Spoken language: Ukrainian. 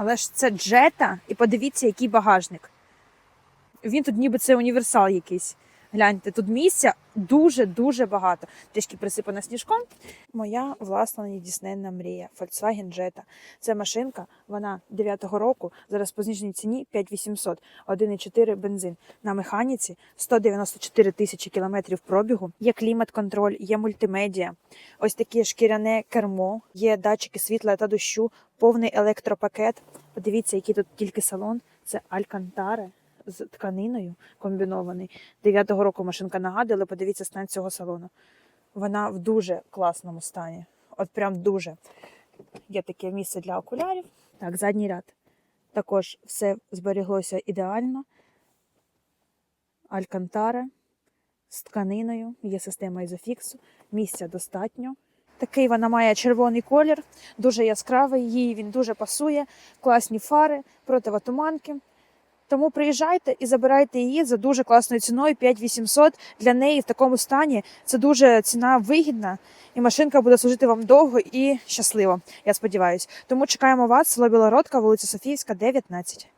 Але ж це джета, і подивіться, який багажник. Він тут ніби це універсал якийсь. Гляньте, тут місця дуже-дуже багато. Трішки присипана сніжком. Моя власна недійсненна мрія Volkswagen Jetta. Це машинка, вона 9-го року, зараз по зниженій ціні 5800, 1,4 бензин. На механіці 194 тисячі кілометрів пробігу. Є клімат-контроль, є мультимедіа, ось таке шкіряне кермо, є датчики світла та дощу, повний електропакет. Подивіться, який тут тільки салон. Це Алькантаре з тканиною комбінований. 9-го року машинка нагадує, але подивіться стан цього салону. Вона в дуже класному стані. От прям дуже. Є таке місце для окулярів. Так, задній ряд. Також все зберіглося ідеально. Алькантаре з тканиною, є система ізофіксу, місця достатньо. Такий вона має червоний колір, дуже яскравий, їй він дуже пасує, класні фари, противотуманки. Тому приїжджайте і забирайте її за дуже класною ціною 5800. Для неї в такому стані це дуже ціна вигідна, і машинка буде служити вам довго і щасливо. Я сподіваюся. Тому чекаємо вас, село Білородка, вулиця Софіївська, 19.